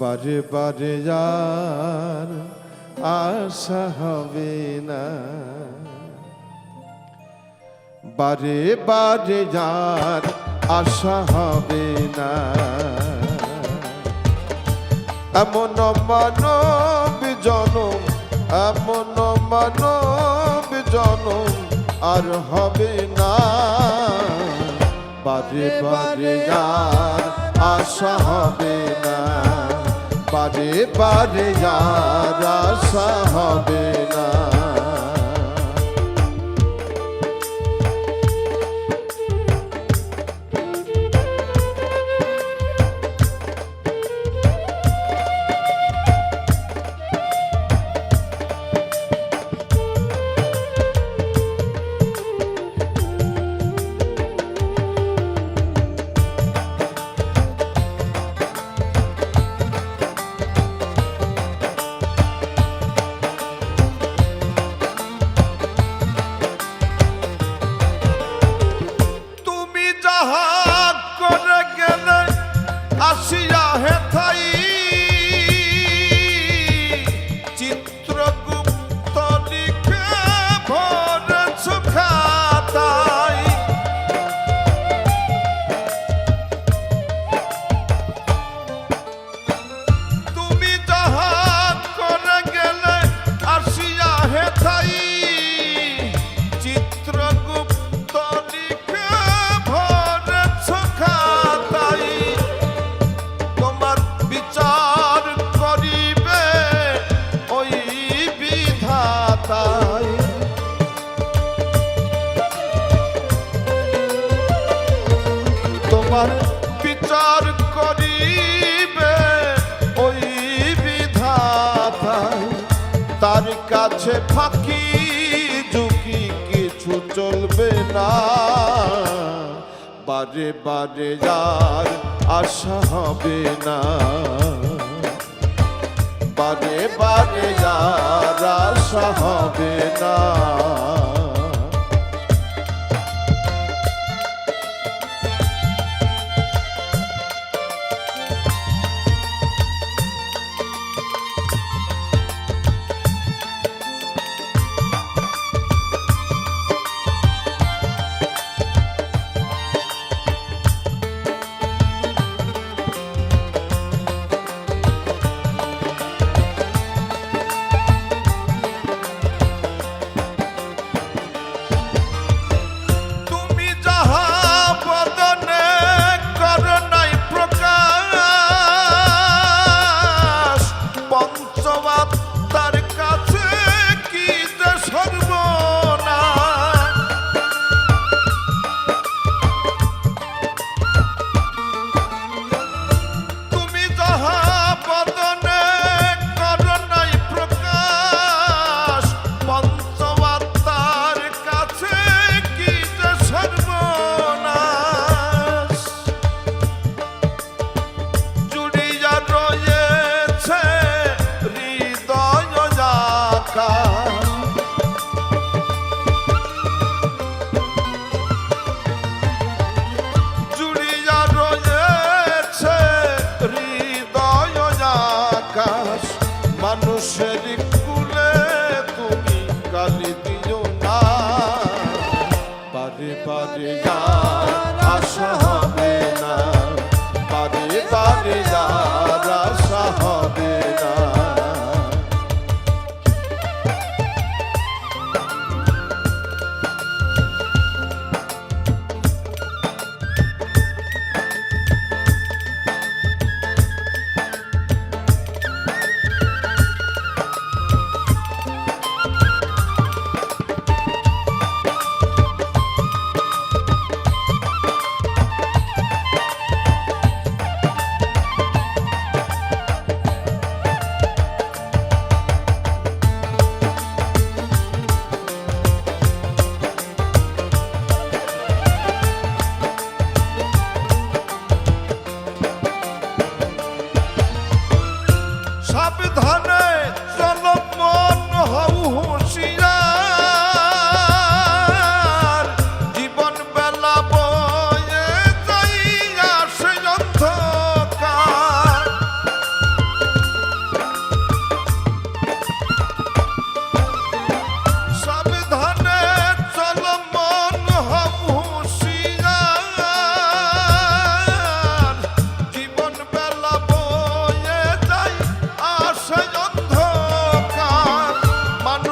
বারে বারে যার আশা হবে না। বারে বারে যার আশা হবে না। এমন মানব জনম, এমন মানব জনম আর হবে না। বারে বারে যার আশা হবে না। বারে পারে যারা হবে না। বিচার করিবে ওই বিধাতাই। তার কাছে ফাঁকি, ঝুঁকি কিছু চলবে না। বারে বারে যার আশা হবে না। বারে বারে যার আশা হবে না।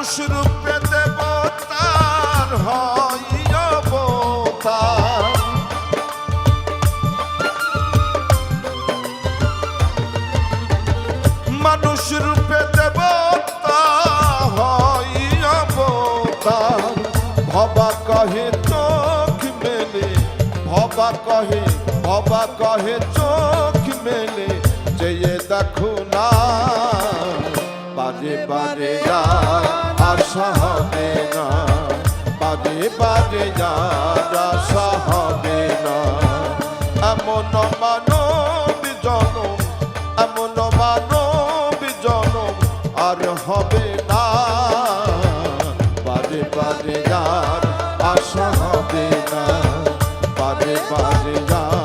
মানুষ রূপে দেবতার হয় অবতার মানুষ রূপে দেবতা হয় অবতার ভবা কহে চোখ মেলে, ভবা কহে ভবা কহে চোখ মেলে যেয়ে দেখো না। বাজে বাজে যার আশা হবে না। বাজে বাজে যার আশা হবে না। এমন মানব জনম, এমন মানব জনম আর হবে না। বাজে বাজে যার আশা হবে না। বাজে বাজে যার